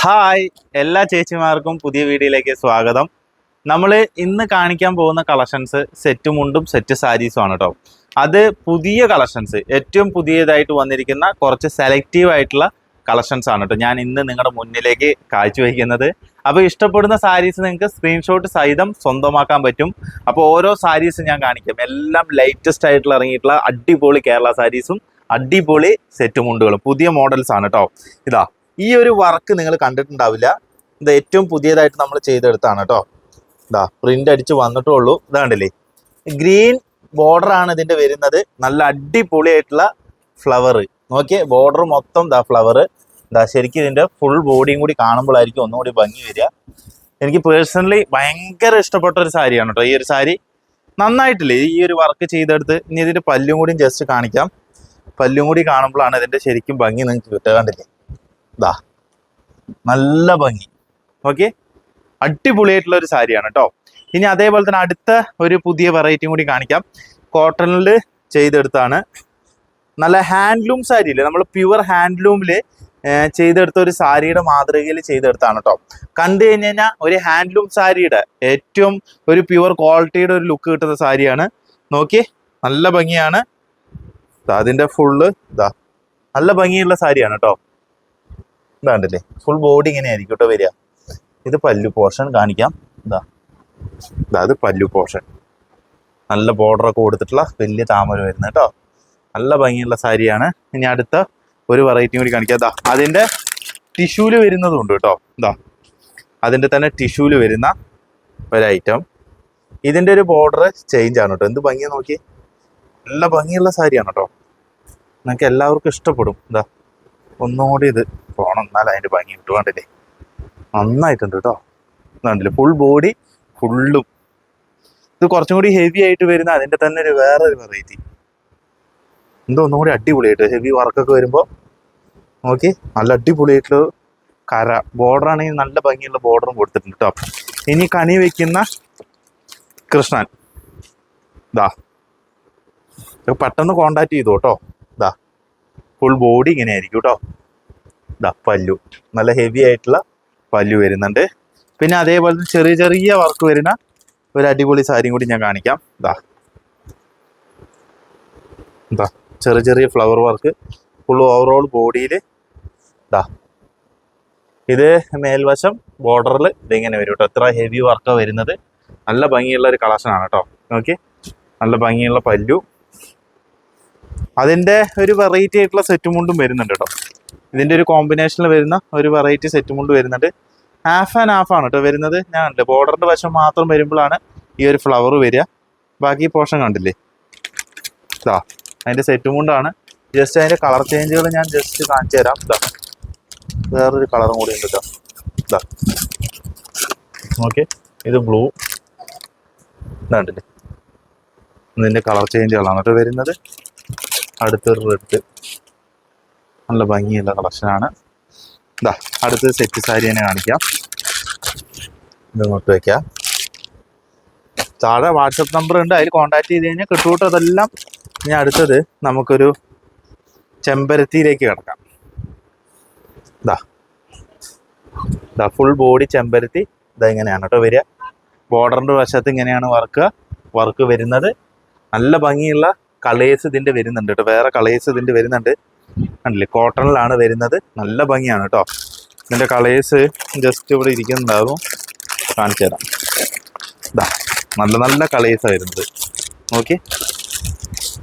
Hi എല്ലാ ചേച്ചിമാർക്കും പുതിയ വീഡിയോയിലേക്ക് സ്വാഗതം. നമ്മൾ ഇന്ന് കാണിക്കാൻ പോകുന്ന കളക്ഷൻസ് സെറ്റ് മുണ്ടും സെറ്റ് സാരീസും ആണ് കേട്ടോ അത് പുതിയ കളക്ഷൻസ് ഏറ്റവും പുതിയതായിട്ട് വന്നിരിക്കുന്ന കുറച്ച് സെലക്റ്റീവ് ആയിട്ടുള്ള കളക്ഷൻസ് ആണ് കേട്ടോ ഞാൻ ഇന്ന് നിങ്ങളുടെ മുന്നിലേക്ക് കാഴ്ചവെക്കുന്നത് അപ്പോൾ ഇഷ്ടപ്പെടുന്ന സാരീസ് നിങ്ങൾക്ക് സ്ക്രീൻഷോട്ട് സഹിതം സ്വന്തമാക്കാൻ പറ്റും. അപ്പോൾ ഓരോ സാരീസ് ഞാൻ കാണിക്കാം. എല്ലാം ലേറ്റസ്റ്റ് ആയിട്ടുള്ള ഇറങ്ങിയിട്ടുള്ള അടിപൊളി കേരള സാരീസും അടിപൊളി സെറ്റ് മുണ്ടുകളും. പുതിയ മോഡൽസ് ആണ് കേട്ടോ ഇതാ ഈ ഒരു വർക്ക് നിങ്ങൾ കണ്ടിട്ടുണ്ടാവില്ല. ഇത് ഏറ്റവും പുതിയതായിട്ട് നമ്മൾ ചെയ്തെടുത്താണ് കേട്ടോ. ഇതാ പ്രിന്റ് അടിച്ച് വന്നിട്ടേ ഉള്ളൂ. ഇതാണ്ടല്ലേ ഗ്രീൻ ബോർഡർ ആണ് ഇതിന്റെ വരുന്നത്. നല്ല അടിപൊളിയായിട്ടുള്ള ഫ്ലവർ നോക്കിയേ ബോർഡർ മൊത്തം ദാ ഫ്ലവർ ഇതാ ശരിക്കും ഇതിന്റെ ഫുൾ ബോഡിയും കൂടി കാണുമ്പോഴായിരിക്കും ഒന്നുകൂടി ഭംഗി വരിക. എനിക്ക് പേഴ്സണലി ഭയങ്കര ഇഷ്ടപ്പെട്ട ഒരു സാരിയാണ് കേട്ടോ ഈ ഒരു സാരി. നന്നായിട്ടില്ലേ ഈ ഒരു വർക്ക് ചെയ്തെടുത്ത്? ഇനി ഇതിന്റെ പല്ലും കൂടിയും ജസ്റ്റ് കാണിക്കാം. പല്ലും കൂടി കാണുമ്പോഴാണ് ഇതിന്റെ ശരിക്കും ഭംഗി നിങ്ങൾക്ക് കിട്ടുക കണ്ടില്ലേ? ദാ നല്ല ഭംഗി. ഓക്കെ? അടിപൊളിയായിട്ടുള്ള ഒരു സാരിയാണ് കേട്ടോ ഇനി അതേപോലെ തന്നെ അടുത്ത ഒരു പുതിയ വെറൈറ്റിയും കൂടി കാണിക്കാം. കോട്ടണിൽ ചെയ്തെടുത്താണ്. നല്ല ഹാൻഡ്ലൂം സാരി ഇല്ലേ? നമ്മൾ പ്യുവർ ഹാൻഡ്ലൂമിൽ ചെയ്തെടുത്ത ഒരു സാരിയുടെ മാതൃകയിൽ ചെയ്തെടുത്താണ് കേട്ടോ കണ്ടു കഴിഞ്ഞ് കഴിഞ്ഞാൽ ഒരു ഹാൻഡ്ലൂം സാരിയുടെ ഏറ്റവും ഒരു പ്യുവർ ക്വാളിറ്റിയുടെ ഒരു ലുക്ക് കിട്ടുന്ന സാരിയാണ്. നോക്കി നല്ല ഭംഗിയാണ്. അതിന്റെ ഫുള്ള് ഇതാ നല്ല ഭംഗിയുള്ള സാരിയാണ് കേട്ടോ ഇതാണ്ടല്ലേ? ഫുൾ ബോഡി ഇങ്ങനെ ആയിരിക്കും കേട്ടോ വരിക. ഇത് പല്ലു പോർഷൻ കാണിക്കാം. ഇതാ. ഇത് പല്ലു പോർഷൻ നല്ല ബോർഡർ ഒക്കെ കൊടുത്തിട്ടുള്ള വലിയ താമര വരുന്നത് കേട്ടോ. നല്ല ഭംഗിയുള്ള സാരിയാണ്. ഇനി അടുത്ത ഒരു വെറൈറ്റി കൂടി കാണിക്കാം. ഇതാ അതിന്റെ ടിഷ്യൂൽ വരുന്നതുണ്ട് കേട്ടോ. ഇതാ അതിന്റെ തന്നെ ടിഷ്യൂൽ വരുന്ന ഒരു ഐറ്റം ഇതിന്റെ ഒരു ബോർഡർ ചേഞ്ച് ആണ് കേട്ടോ. എന്ത് ഭംഗിയാ നോക്കി നല്ല ഭംഗിയുള്ള സാരിയാണ് കേട്ടോ. നിങ്ങൾക്ക് എല്ലാവർക്കും ഇഷ്ടപ്പെടും. ഇതാ ഒന്നുകൂടി ഇത്. പോണം. എന്നാൽ അതിന്റെ ഭംഗി കിട്ടുവാണ്ടില്ലേ? നന്നായിട്ടുണ്ട് കേട്ടോ. കണ്ടില്ലേ? ഫുൾ ബോഡി ഫുള്ളും ഇത് കുറച്ചും കൂടി ഹെവി ആയിട്ട് വരുന്ന അതിന്റെ തന്നെ ഒരു വേറെ ഒരു വെറൈറ്റി എന്തോ ഒന്നും കൂടി അടിപൊളിയായിട്ട് ഹെവി വർക്കൊക്കെ വരുമ്പോൾ നോക്കി. നല്ല അടിപൊളിയായിട്ടുള്ള കര. ബോർഡർ ആണെങ്കിൽ നല്ല ഭംഗിയുള്ള ബോർഡറും കൊടുത്തിട്ടുണ്ട് കേട്ടോ. ഇനി കണി വെക്കുന്ന കൃഷ്ണൻ. ദാ. പെട്ടെന്ന് കോണ്ടാക്ട് ചെയ്തു കേട്ടോ. ദാ. ഫുൾ ബോഡി ഇങ്ങനെ ആയിരിക്കും കേട്ടോ. ദാ പല്ലു. നല്ല ഹെവി ആയിട്ടുള്ള പല്ലു വരുന്നുണ്ട്. പിന്നെ അതേപോലെ ചെറിയ ചെറിയ വർക്ക് വരുന്ന ഒരു അടിപൊളി സാരിയും കൂടി ഞാൻ കാണിക്കാം. ദാ. ദാ ചെറിയ ചെറിയ ഫ്ലവർ വർക്ക് ഫുൾ ഓവറോൾ ബോഡിയിൽ ദാ. ഇത് മേൽവശം ബോർഡറിൽ ഇതിങ്ങനെ വരും കേട്ടോ എത്ര ഹെവി വർക്കാണ് വരുന്നത്. നല്ല ഭംഗിയുള്ള ഒരു കളക്ഷനാണ് കേട്ടോ ഓക്കെ നല്ല ഭംഗിയുള്ള പല്ലു. അതിന്റെ ഒരു വെറൈറ്റി ആയിട്ടുള്ള സെറ്റും മുണ്ടും വരുന്നുണ്ട് കേട്ടോ ഇതിന്റെ ഒരു കോമ്പിനേഷനിൽ വരുന്ന ഒരു വെറൈറ്റി സെറ്റ് മുണ്ട് വരുന്നുണ്ട്. ഹാഫ് ആൻഡ് ഹാഫ് ആണ് കേട്ടോ വരുന്നത്. ഞാൻ ഉണ്ട് ബോർഡറിന്റെ വശം മാത്രം വരുമ്പോഴാണ് ഈ ഒരു ഫ്ലവർ വരിക. ബാക്കി പോർഷൻ കണ്ടില്ലേ? ഇതാ അതിന്റെ സെറ്റ് മുണ്ടാണ് ജസ്റ്റ് അതിന്റെ കളർ ചേഞ്ചുകൾ ഞാൻ ജസ്റ്റ് കാണിച്ചു തരാം. ഇതാ വേറൊരു കളറും കൂടി ഉണ്ട് ഇതാ ഓക്കെ ഇത് ബ്ലൂ ഇതാണ്ടില്ലേ ഇതിന്റെ കളർ ചേഞ്ചുകളാണ് കേട്ടോ വരുന്നത്. അടുത്തൊരു റെഡ് നല്ല ഭംഗിയുള്ള കളക്ഷനാണ്. ഇതാ അടുത്ത സെറ്റ് സാരി തന്നെ കാണിക്കാം. ഇതങ്ങോട്ട് വെക്കാം. താഴെ വാട്സപ്പ് നമ്പർ ഉണ്ട്. അതിൽ കോൺടാക്ട് ചെയ്ത് കഴിഞ്ഞാൽ കിട്ടൂട്ടോ അതെല്ലാം. ഇനി അടുത്തത് നമുക്കൊരു ചെമ്പരത്തിയിലേക്ക് കിടക്കാം. ഇതാ ഇതാ ഫുൾ ബോഡി ചെമ്പരത്തി. ഇതാ ഇങ്ങനെയാണ് കേട്ടോ വരിക. ബോർഡറിന്റെ വശത്ത് ഇങ്ങനെയാണ് വർക്ക് വർക്ക് വരുന്നത്. നല്ല ഭംഗിയുള്ള കളേഴ്സ് ഇതിന്റെ വരുന്നുണ്ട് കേട്ടോ. വേറെ കളേഴ്സ് ഇതിന്റെ വരുന്നുണ്ട്. കണ്ടില്ലേ? കോട്ടണിലാണ് വരുന്നത്. നല്ല ഭംഗിയാണ് കേട്ടോ ഇതിന്റെ കളേഴ്സ് ജസ്റ്റ് ഇവിടെ ഇരിക്കുന്നുണ്ടാകും കാണിച്ചു തരാം. ഇതാ നല്ല നല്ല കളേഴ്സാണ് വരുന്നത്. ഓക്കെ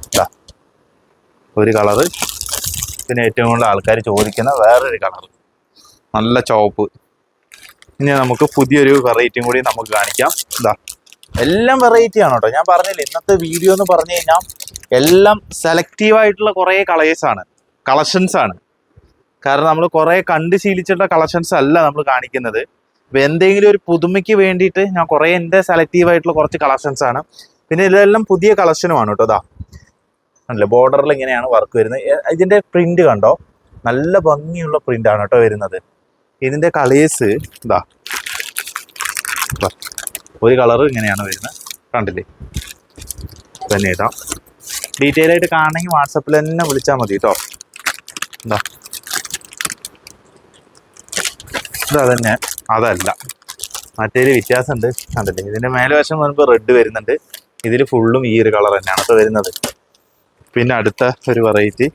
ഇതാ ഒരു കളറ് പിന്നെ ഏറ്റവും കൂടുതൽ ആൾക്കാർ ചോദിക്കുന്ന വേറൊരു കളർ നല്ല ചുവപ്പ്. ഇനി നമുക്ക് പുതിയൊരു വെറൈറ്റിയും കൂടി നമുക്ക് കാണിക്കാം. ഇതാ എല്ലാം വെറൈറ്റി ആണ് കേട്ടോ ഞാൻ പറഞ്ഞില്ല ഇന്നത്തെ വീഡിയോ എന്ന് പറഞ്ഞു കഴിഞ്ഞാൽ എല്ലാം സെലക്റ്റീവായിട്ടുള്ള കുറേ കളേഴ്സാണ് കളക്ഷൻസ് ആണ്. കാരണം നമ്മൾ കുറേ കണ്ട് ശീലിച്ചിട്ടുള്ള കളക്ഷൻസ് അല്ല നമ്മൾ കാണിക്കുന്നത്. ഇപ്പൊ എന്തെങ്കിലും ഒരു പുതുമയ്ക്ക് വേണ്ടിയിട്ട് ഞാൻ കുറേ എന്റെ സെലക്റ്റീവ് ആയിട്ടുള്ള കുറച്ച് കളക്ഷൻസ് ആണ്. പിന്നെ ഇതെല്ലാം പുതിയ കളക്ഷനുമാണ് കേട്ടോ ഇതാ അല്ലേ? ബോർഡറിൽ ഇങ്ങനെയാണ് വർക്ക് വരുന്നത്. ഇതിന്റെ പ്രിന്റ് കണ്ടോ? നല്ല ഭംഗിയുള്ള പ്രിന്റ് ആണ് കേട്ടോ വരുന്നത്. ഇതിന്റെ കളേഴ്സ് ഇതാ. ഒരു കളർ ഇങ്ങനെയാണ് വരുന്നത്. കണ്ടില്ലേ? തന്നെ ഇതാ ഡീറ്റെയിൽ ആയിട്ട് കാണണമെങ്കിൽ വാട്സപ്പിൽ തന്നെ വിളിച്ചാൽ മതി കേട്ടോ എന്താ ഇത് അതന്നെ. അതല്ല. മറ്റേതിൽ വ്യത്യാസമുണ്ട്. കണ്ടില്ലേ? ഇതിന്റെ മേൽവശം വരുമ്പോൾ റെഡ് വരുന്നുണ്ട്. ഇതിൽ ഫുള്ളും ഈ ഒരു കളർ തന്നെയാണ് ഇപ്പോൾ വരുന്നത്. പിന്നെ അടുത്ത ഒരു വെറൈറ്റി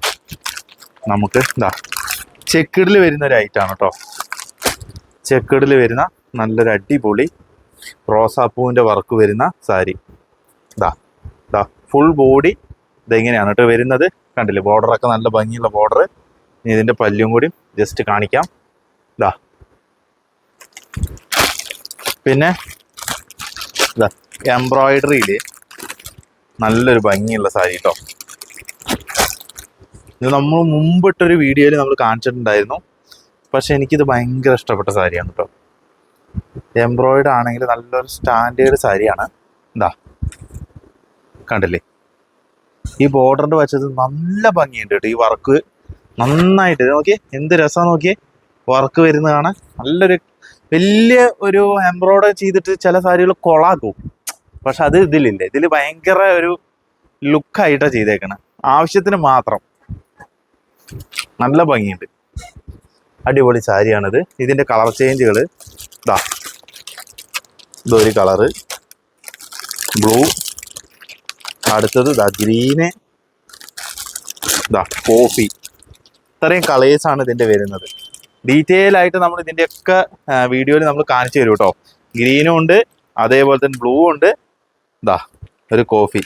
നമുക്ക് എന്താ ചെക്കിഡിൽ വരുന്ന ഒരു ഐറ്റാണ് കേട്ടോ ചെക്കിഡിൽ വരുന്ന നല്ലൊരു അടിപൊളി റോസാപ്പൂവിന്റെ വർക്ക് വരുന്ന സാരി. ഇതാ ഇതാ ഫുൾ ബോഡി ഇതെങ്ങനെയാണ് കേട്ടോ വരുന്നത്? കണ്ടില്ലേ? ബോർഡറൊക്കെ നല്ല ഭംഗിയുള്ള ബോർഡർ ഇനി ഇതിന്റെ പല്ലും കൂടി ജസ്റ്റ് കാണിക്കാം. ഇതാ പിന്നെ ഇതാ എംബ്രോയിഡറിയിൽ നല്ലൊരു ഭംഗിയുള്ള സാരി കേട്ടോ ഇത് നമ്മൾ മുമ്പിട്ടൊരു വീഡിയോയിൽ നമ്മൾ കാണിച്ചിട്ടുണ്ടായിരുന്നു. പക്ഷെ എനിക്കിത് ഭയങ്കര ഇഷ്ടപ്പെട്ട സാരിയാണ് കേട്ടോ എംബ്രോയിഡ് ആണെങ്കിൽ നല്ലൊരു സ്റ്റാൻഡേർഡ് സാരിയാണ്. എന്താ കണ്ടില്ലേ? ഈ ബോർഡറിന്റെ വച്ചത് നല്ല ഭംഗിയുണ്ട് കേട്ടോ ഈ വർക്ക് നന്നായിട്ട്. നോക്കിയേ എന്ത് രസമാണ് നോക്കിയേ. വർക്ക് വരുന്ന കാണാൻ നല്ലൊരു വലിയ ഒരു എംബ്രോയ്ഡറി ചെയ്തിട്ട് ചില സാരികൾ കൊളാക്കും. പക്ഷെ അത് ഇതിലില്ല. ഇതിൽ ഭയങ്കര ഒരു ലുക്കായിട്ടാണ് ചെയ്തേക്കണേ. ആവശ്യത്തിന് മാത്രം. നല്ല ഭംഗിയുണ്ട്. അടിപൊളി സാരിയാണിത്. ഇതിന്റെ കളർ ചേഞ്ചുകൾ ഇതാ ഇതൊരു കളറ് ബ്ലൂ അടുത്തത് ഇതാ ഗ്രീന് ഇതാ കോഫി ഇത്രയും കളേഴ്സ് ആണ് ഇതിന്റെ വരുന്നത്. ഡീറ്റെയിൽ ആയിട്ട് നമ്മൾ ഇതിന്റെയൊക്കെ വീഡിയോയിൽ നമ്മൾ കാണിച്ചു തരും കേട്ടോ ഗ്രീനും ഉണ്ട് അതേപോലെ തന്നെ ബ്ലൂ ഉണ്ട്. ഇതാ ഒരു കോഫി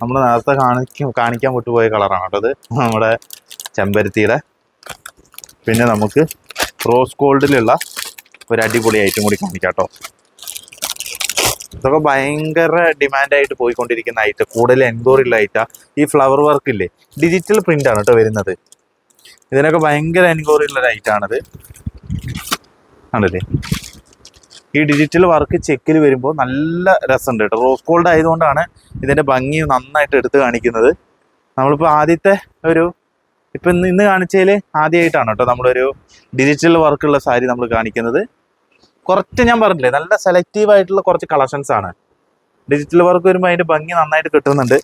നമ്മൾ നേരത്തെ കാണിക്കും കാണിക്കാൻ വിട്ടുപോയ കളറാണ് കേട്ടത് നമ്മുടെ ചെമ്പരത്തിയുടെ. പിന്നെ നമുക്ക് റോസ് ഗോൾഡിലുള്ള ഒരു അടിപൊളി ഐറ്റം കൂടി കാണിക്കാം കേട്ടോ ഇതൊക്കെ ഭയങ്കര ഡിമാൻഡായിട്ട് പോയിക്കൊണ്ടിരിക്കുന്ന ഐറ്റം കൂടുതൽ എൻക്വയറിയുള്ള ഐറ്റാ ഈ ഫ്ലവർ വർക്ക് ഇല്ലേ ഡിജിറ്റൽ പ്രിന്റാണ് കേട്ടോ വരുന്നത്. ഇതിനൊക്കെ ഭയങ്കര എൻക്വയറി ഉള്ള ഒരു ഐറ്റാണിത് ആണല്ലേ ഈ ഡിജിറ്റൽ വർക്ക് ചെക്കിൽ വരുമ്പോൾ നല്ല രസമുണ്ട് കേട്ടോ. റോസ് ഗോൾഡ് ആയതുകൊണ്ടാണ് ഇതിന്റെ ഭംഗി നന്നായിട്ട് എടുത്ത് കാണിക്കുന്നത്. നമ്മളിപ്പോൾ ആദ്യത്തെ ഒരു ഇപ്പം ഇന്ന് ഇന്ന് കാണിച്ചതിൽ ആദ്യമായിട്ടാണ് കേട്ടോ നമ്മളൊരു ഡിജിറ്റൽ വർക്കുള്ള സാരി നമ്മൾ കാണിക്കുന്നത്. കുറച്ച് ഞാൻ പറഞ്ഞില്ലേ നല്ല സെലക്റ്റീവ് ആയിട്ടുള്ള കുറച്ച് കളക്ഷൻസ് ആണ്. ഡിജിറ്റൽ വർക്ക് വരുമ്പോൾ അതിന്റെ ഭംഗി നന്നായിട്ട് കിട്ടുന്നുണ്ട്.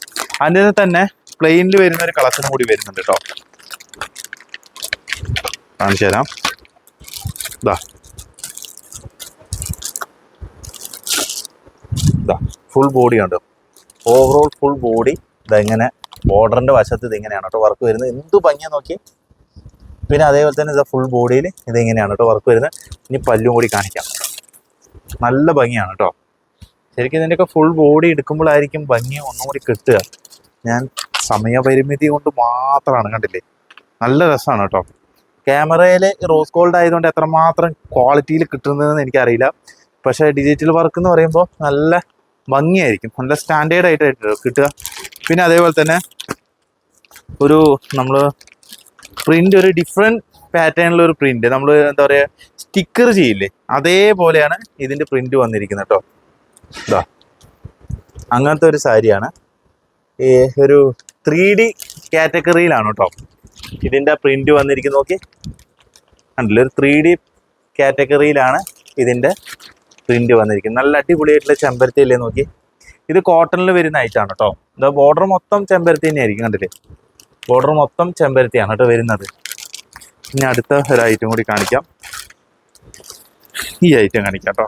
അതിന് തന്നെ പ്ലെയിനിൽ വരുന്ന ഒരു കളക്ഷനും കൂടി വരുന്നുണ്ട് കേട്ടോ. കാണിച്ചു തരാം. ഇതാ ഇതാ ഫുൾ ബോഡി ഉണ്ട് ഓവറോൾ ഫുൾ ബോഡി ഇതെങ്ങനെ ബോർഡറിന്റെ വശത്ത് ഇതിങ്ങനെയാണ് കേട്ടോ വർക്ക് വരുന്നത്. എന്ത് ഭംഗിയാ നോക്കി പിന്നെ അതേപോലെ തന്നെ ഇതാ ഫുൾ ബോഡിയിൽ ഇതിങ്ങനെയാണ് കേട്ടോ വർക്ക് വരുന്നത്. ഇനി പല്ലും കൂടി കാണിക്കാം. നല്ല ഭംഗിയാണ് കേട്ടോ ശരിക്കും ഇതിന്റെയൊക്കെ ഫുൾ ബോഡി എടുക്കുമ്പോഴായിരിക്കും ഭംഗി ഒന്നും കൂടി കിട്ടുക. ഞാൻ സമയപരിമിതി കൊണ്ട് മാത്രമാണ് കണ്ടില്ലേ. നല്ല രസമാണ് കേട്ടോ ക്യാമറയിൽ റോസ് ഗോൾഡ് ആയതുകൊണ്ട് എത്രമാത്രം ക്വാളിറ്റിയിൽ കിട്ടുന്നതെന്ന് എനിക്കറിയില്ല. പക്ഷേ ഡിജിറ്റൽ വർക്ക് എന്ന് പറയുമ്പോൾ നല്ല ഭംഗിയായിരിക്കും. നല്ല സ്റ്റാൻഡേർഡ് ആയിട്ട് കിട്ടുക. പിന്നെ അതേപോലെ തന്നെ ഒരു നമ്മൾ പ്രിന്റ് ഒരു ഡിഫറെന്റ് പാറ്റേണിലൊരു ഒരു പ്രിന്റ് നമ്മൾ എന്താ പറയുക സ്റ്റിക്കർ ചെയ്യില്ലേ? അതേപോലെയാണ് ഇതിന്റെ പ്രിന്റ് വന്നിരിക്കുന്നത് കേട്ടോ അങ്ങനത്തെ ഒരു സാരിയാണ്. ഈ ഒരു ത്രീ ഡി കാറ്റഗറിയിലാണ് കേട്ടോ ഇതിന്റെ പ്രിന്റ് വന്നിരിക്കുന്നത് നോക്കി. കണ്ടില്ല? ഒരു ത്രീ ഡി കാറ്റഗറിയിലാണ് ഇതിന്റെ പ്രിന്റ് വന്നിരിക്കുന്നത്. നല്ല അടിപൊളിയായിട്ടുള്ള ചെമ്പരത്തി അല്ലേ നോക്കി. ഇത് കോട്ടണിൽ വരുന്ന ഐറ്റാണ് കേട്ടോ ഇത് ബോർഡർ മൊത്തം ചെമ്പരത്തി തന്നെയായിരിക്കും കണ്ടില്ലേ? ബോർഡർ മൊത്തം ചെമ്പരത്തിയാണ് കേട്ടോ വരുന്നത്. ഇനി അടുത്ത ഒരു ഐറ്റം കൂടി കാണിക്കാം. ഈ ഐറ്റം കാണിക്കാം കേട്ടോ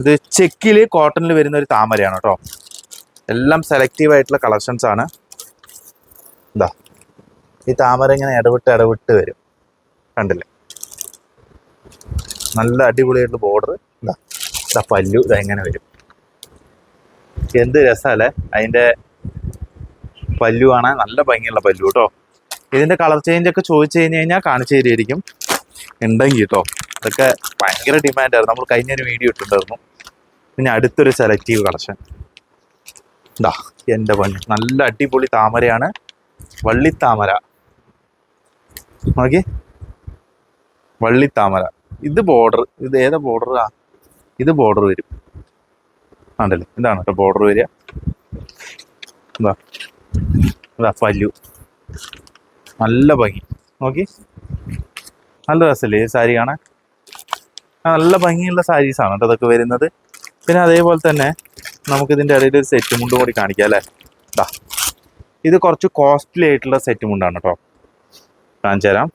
ഇത് ചെക്കിൽ കോട്ടണിൽ വരുന്ന ഒരു താമരയാണ് കേട്ടോ എല്ലാം സെലക്റ്റീവ് ആയിട്ടുള്ള കളക്ഷൻസ് ആണ്. ഇതാ ഈ താമര ഇങ്ങനെ ഇടവിട്ട് ഇടവിട്ട് വരും. കണ്ടില്ലേ? നല്ല അടിപൊളിയായിട്ടുള്ള ബോർഡർ ഇതാ ഇതാ പല്ലു ഇതാ വരും. എന്ത് രസമല്ലേ അതിന്റെ പല്ലു ആണ് നല്ല ഭംഗിയുള്ള പല്ലു കേട്ടോ. ഇതിന്റെ കളർ ചേഞ്ച് ഒക്കെ ചോദിച്ചു കഴിഞ്ഞ് കഴിഞ്ഞാൽ കാണിച്ചു തരുമായിരിക്കും ഉണ്ടെങ്കിൽ കേട്ടോ. ഇതൊക്കെ ഭയങ്കര ഡിമാൻഡായിരുന്നു നമ്മൾ കഴിഞ്ഞൊരു വീഡിയോ ഇട്ടിട്ടുണ്ടായിരുന്നു. പിന്നെ അടുത്തൊരു സെലക്റ്റീവ് കളക്ഷൻ ഇതാ എന്റെ പണി നല്ല അടിപൊളി താമരയാണ്. വള്ളിത്താമര നോക്കി. വള്ളിത്താമര. ഇത് ബോർഡർ ഇത് ഏതാ ബോർഡറാ ഇത് ബോർഡർ വരും. ആണ്ടല്ലേ ഇതാണ് കേട്ടോ ബോർഡർ വരിക. എന്താ ഇതാ പല്ലു നല്ല ഭംഗി. നോക്കി. നല്ല രസമല്ലേ സാരി കാണാൻ? നല്ല ഭംഗിയുള്ള സാരീസാണ് കേട്ടോ ഇതൊക്കെ വരുന്നത്. പിന്നെ അതേപോലെ തന്നെ നമുക്ക് ഇതിന്റെ ഇടയിൽ ഒരു സെറ്റ് മുണ്ടും കൂടി കാണിക്കാം അല്ലേ? ഇതാ ഇത് കുറച്ച് കോസ്റ്റ്ലി ആയിട്ടുള്ള സെറ്റ് മുണ്ടാണ് കേട്ടോ. കാണിച്ചു തരാം.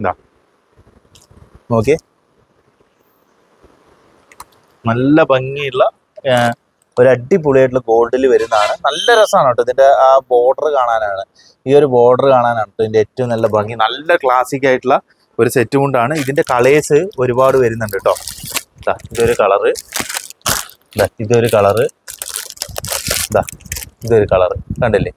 ഇതാ. ഓക്കെ. നല്ല ഭംഗിയുള്ള ഒരു അടിപൊളിയായിട്ടുള്ള ഗോൾഡിൽ വരുന്നതാണ്. നല്ല രസമാണ് കേട്ടോ. ഇതിന്റെ ആ ബോർഡർ കാണാനാണ്. ഈ ഒരു ബോർഡർ കാണാനാണ് കേട്ടോ ഇതിന്റെ ഏറ്റവും നല്ല ഭംഗി. നല്ല ക്ലാസിക് ആയിട്ടുള്ള ഒരു സെറ്റ് കൊണ്ടാണ് ഇതിന്റെ കളേഴ്സ് ഒരുപാട് വരുന്നുണ്ട് കേട്ടോ. ഇതൊരു കളറ് ഇതൊരു കളറ് ഇതാ ഇതൊരു കളറ് കണ്ടില്ലേ?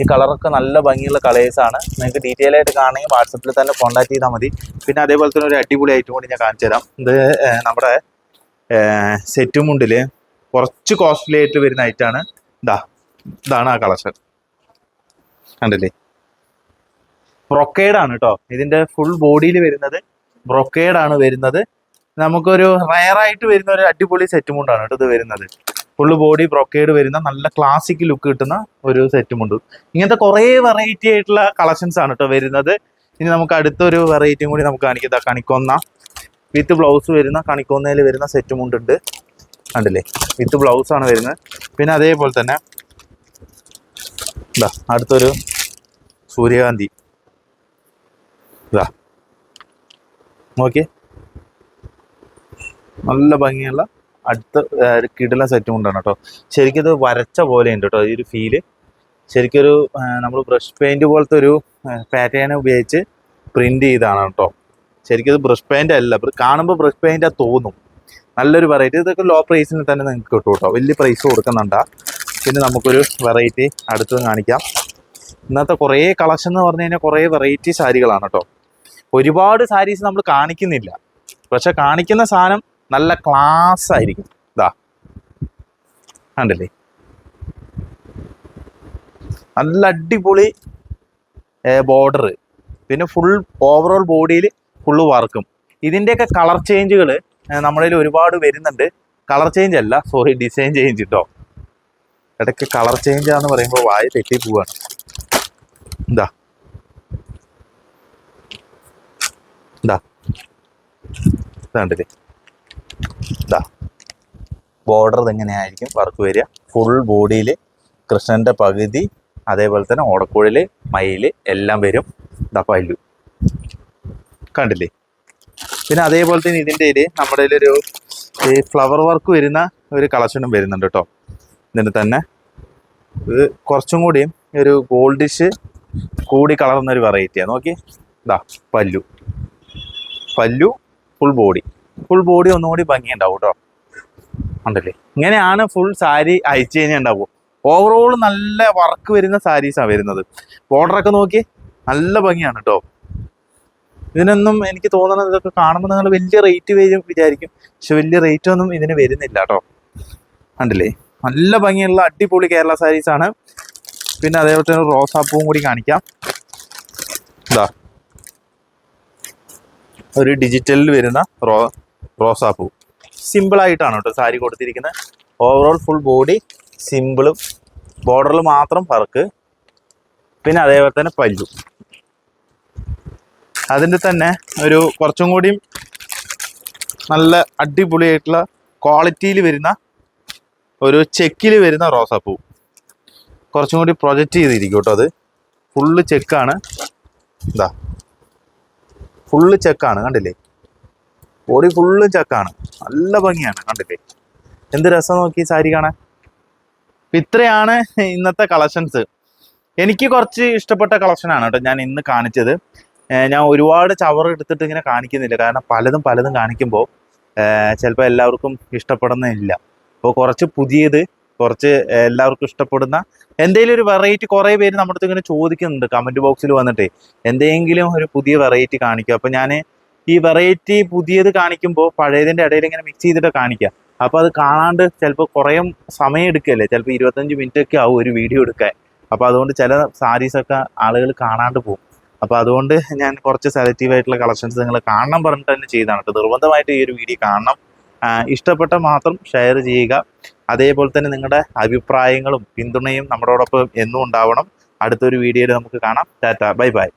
ഈ കളറൊക്കെ നല്ല ഭംഗിയുള്ള കളേഴ്സാണ് നിങ്ങൾക്ക് ഡീറ്റെയിൽ ആയിട്ട് കാണണമെങ്കിൽ വാട്സപ്പിൽ തന്നെ കോൺടാക്ട് ചെയ്താൽ മതി. പിന്നെ അതേപോലെ തന്നെ ഒരു അടിപൊളി ഐറ്റം കൂടി ഞാൻ കാണിച്ചു തരാം. ഇത് നമ്മുടെ സെറ്റ് മുണ്ടിൽ കുറച്ച് കോസ്റ്റ്ലി ആയിട്ട് വരുന്ന ഐറ്റാണ് ഇതാ ഇതാണ് ആ കളക്ഷൻ കണ്ടില്ലേ? ബ്രൊക്കേഡാണ് കേട്ടോ ഇതിന്റെ ഫുൾ ബോഡിയിൽ വരുന്നത് ബ്രൊക്കേഡാണ് വരുന്നത്. നമുക്കൊരു റയർ ആയിട്ട് വരുന്ന ഒരു അടിപൊളി സെറ്റ് മുണ്ടാണ് കേട്ടോ ഇത് വരുന്നത്. ഫുള്ള് ബോഡി ബ്രൊക്കേഡ് വരുന്ന നല്ല ക്ലാസിക് ലുക്ക് കിട്ടുന്ന ഒരു സെറ്റ് മുണ്ട് ഇങ്ങനത്തെ കുറേ വെറൈറ്റി ആയിട്ടുള്ള കളക്ഷൻസ് ആണ് കേട്ടോ വരുന്നത്. ഇനി നമുക്ക് അടുത്തൊരു വെറൈറ്റിയും കൂടി നമുക്ക് കാണിക്കാം. കണിക്കൊന്ന. വിത്ത് ബ്ലൗസ് വരുന്ന കണിക്കൊന്നയിൽ വരുന്ന സെറ്റ് മുണ്ടുണ്ട് കണ്ടില്ലേ? വിത്ത് ബ്ലൗസ് ആണ് വരുന്നത്. പിന്നെ അതേപോലെ തന്നെ ഇതാ അടുത്തൊരു സൂര്യകാന്തി. ഇതാ. നോക്കി നല്ല ഭംഗിയുള്ള അടുത്ത കിടില സെറ്റും കൊണ്ടാണ് കേട്ടോ. ശരിക്കും ഇത് വരച്ച പോലെ ഉണ്ട് കേട്ടോ ഈ ഒരു ഫീൽ ശരിക്കൊരു നമ്മൾ ബ്രഷ് പെയിന്റ് പോലത്തെ ഒരു പാറ്റേൺ ഉപയോഗിച്ച് പ്രിന്റ് ചെയ്താണ് കേട്ടോ. ശരിക്കും ഇത് ബ്രഷ് പെയിന്റ് അല്ല കാണുമ്പോൾ ബ്രഷ് പെയിന്റ് തോന്നും. നല്ലൊരു വെറൈറ്റി ഇതൊക്കെ ലോ പ്രൈസിന് തന്നെ നിങ്ങൾക്ക് കിട്ടും കേട്ടോ. വലിയ പ്രൈസ് കൊടുക്കുന്നുണ്ടാ. പിന്നെ നമുക്കൊരു വെറൈറ്റി അടുത്തത് കാണിക്കാം. ഇന്നത്തെ കുറേ കളക്ഷൻ എന്ന് പറഞ്ഞു കഴിഞ്ഞാൽ കുറേ വെറൈറ്റി സാരികളാണ് കേട്ടോ. ഒരുപാട് സാരീസ് നമ്മൾ കാണിക്കുന്നില്ല. പക്ഷെ കാണിക്കുന്ന സാധനം നല്ല ക്ലാസ് ആയിരിക്കും. ഇതാ കണ്ടില്ലേ? നല്ല അടിപൊളി ബോർഡർ പിന്നെ ഫുൾ ഓവറോൾ ബോഡിയിൽ ഫുള്ള് വർക്കും ഇതിന്റെയൊക്കെ കളർ ചേഞ്ചുകൾ നമ്മളിൽ ഒരുപാട് വരുന്നുണ്ട്. കളർ ചേഞ്ച് അല്ല സോറി ഡിസൈൻ ചേഞ്ച് കേട്ടോ ഇടയ്ക്ക് കളർ ചേഞ്ച് ആണെന്ന് പറയുമ്പോൾ വായ തെറ്റി പോവാണ്. എന്താ എന്താ കണ്ടില്ലേ? ഇതാ ബോർഡർ ഇതെങ്ങനെയായിരിക്കും വർക്ക് വരിക. ഫുൾ ബോഡിയിൽ കൃഷ്ണന്റെ പകുതി അതേപോലെ തന്നെ ഓടക്കുഴൽ മയിൽ എല്ലാം വരും. ഇതാ പല്ലു കണ്ടില്ലേ? പിന്നെ അതേപോലെ തന്നെ ഇതിന്റെ ഇതിൽ നമ്മുടെ ഒരു ഈ ഫ്ലവർ വർക്ക് വരുന്ന ഒരു കളക്ഷനും വരുന്നുണ്ട് കേട്ടോ. ഇതിന് തന്നെ. ഇത് കുറച്ചും കൂടിയും ഒരു ഗോൾഡിഷ് കൂടി കളർന്ന ഒരു വെറൈറ്റിയാണ് നോക്കി ഇതാ പല്ലു പല്ലു ഫുൾ ബോഡി ഫുൾ ബോഡി ഒന്നുകൂടി ഭംഗിയുണ്ടാവും കേട്ടോ ഉണ്ടല്ലേ ഇങ്ങനെയാണ് ഫുൾ സാരി അയച്ചു കഴിഞ്ഞാൽ ഉണ്ടാവും ഓവറോൾ നല്ല വർക്ക് വരുന്ന സാരീസാണ് വരുന്നത്. ബോർഡറൊക്കെ നോക്കി നല്ല ഭംഗിയാണ് കേട്ടോ ഇതിനൊന്നും എനിക്ക് തോന്നുന്നത് ഇതൊക്കെ കാണുമ്പോൾ നിങ്ങൾ വലിയ റേറ്റ് വരും വിചാരിക്കും. പക്ഷെ വലിയ റേറ്റ് ഒന്നും ഇതിന് വരുന്നില്ല കേട്ടോ കണ്ടില്ലേ? നല്ല ഭംഗിയുള്ള അടിപൊളി കേരള സാരീസ് ആണ്. പിന്നെ അതേപോലെ തന്നെ റോസാപ്പൂവും കൂടി കാണിക്കാം. ഇതാ. ഒരു ഡിജിറ്റലിൽ വരുന്ന റോ റോസാപ്പൂ സിമ്പിൾ ആയിട്ടാണ് കേട്ടോ സാരി കൊടുത്തിരിക്കുന്നത് ഓവറോൾ ഫുൾ ബോഡി സിമ്പിളും ബോർഡറിൽ മാത്രം വർക്ക് പിന്നെ അതേപോലെ തന്നെ പല്ലു. അതിന്റെ തന്നെ ഒരു കുറച്ചും കൂടിയും നല്ല അടിപൊളിയായിട്ടുള്ള ക്വാളിറ്റിയിൽ വരുന്ന ഒരു ചെക്കിൽ വരുന്ന റോസാപ്പൂ കുറച്ചും കൂടി പ്രൊജക്റ്റ് ചെയ്തിരിക്കും കേട്ടോ അത്. ഫുള്ള് ചെക്കാണ് ഇതാ ഫുള്ള് ചെക്കാണ് കണ്ടില്ലേ? ബോഡി ഫുള്ള് ചക്കാണ് നല്ല ഭംഗിയാണ് കണ്ടില്ലേ? എന്ത് രസം നോക്കി സാരി കാണാൻ? ഇത്രയാണ് ഇന്നത്തെ കളക്ഷൻസ് എനിക്ക് കുറച്ച് ഇഷ്ടപ്പെട്ട കളക്ഷനാണ് കേട്ടോ ഞാൻ ഇന്ന് കാണിച്ചത്. ഞാൻ ഒരുപാട് ചവർ എടുത്തിട്ട് ഇങ്ങനെ കാണിക്കുന്നില്ല. കാരണം പലതും പലതും കാണിക്കുമ്പോൾ ചിലപ്പോൾ എല്ലാവർക്കും ഇഷ്ടപ്പെടുന്നില്ല അപ്പോൾ കുറച്ച് പുതിയത് കുറച്ച് എല്ലാവർക്കും ഇഷ്ടപ്പെടുന്ന എന്തെങ്കിലും ഒരു വെറൈറ്റി കുറേ പേര് നമ്മുടെ അടുത്ത് ഇങ്ങനെ ചോദിക്കുന്നുണ്ട്. കമന്റ് ബോക്സിൽ വന്നിട്ട് എന്തെങ്കിലും ഒരു പുതിയ വെറൈറ്റി കാണിക്കുക അപ്പോൾ ഞാൻ ഈ വെറൈറ്റി പുതിയത് കാണിക്കുമ്പോൾ പഴയതിന്റെ ഇടയിൽ ഇങ്ങനെ മിക്സ് ചെയ്തിട്ട് കാണിക്കുക അപ്പോൾ അത് കാണാണ്ട് ചിലപ്പോൾ കുറേ സമയം എടുക്കുകയല്ലേ ചിലപ്പോൾ ഇരുപത്തഞ്ച് മിനിറ്റ് ഒക്കെ ആവും ഒരു വീഡിയോ എടുക്കാൻ. അപ്പോൾ അതുകൊണ്ട് ചില സാരീസൊക്കെ ആളുകൾ കാണാണ്ട് പോകും അപ്പോൾ അതുകൊണ്ട് ഞാൻ കുറച്ച് സെലക്റ്റീവ് ആയിട്ടുള്ള കളക്ഷൻസ് നിങ്ങൾ കാണണം പറഞ്ഞിട്ട് തന്നെ ചെയ്താണ് കേട്ടോ നിർബന്ധമായിട്ട് ഈ ഒരു വീഡിയോ കാണണം. ഇഷ്ടപ്പെട്ട മാത്രം ഷെയർ ചെയ്യുക. അതേപോലെ തന്നെ നിങ്ങളുടെ അഭിപ്രായങ്ങളും പിന്തുണയും നമ്മളോടൊപ്പം എന്നും ഉണ്ടാവണം. അടുത്തൊരു വീഡിയോയിൽ നമുക്ക് കാണാം. ടാറ്റ. Bye bye.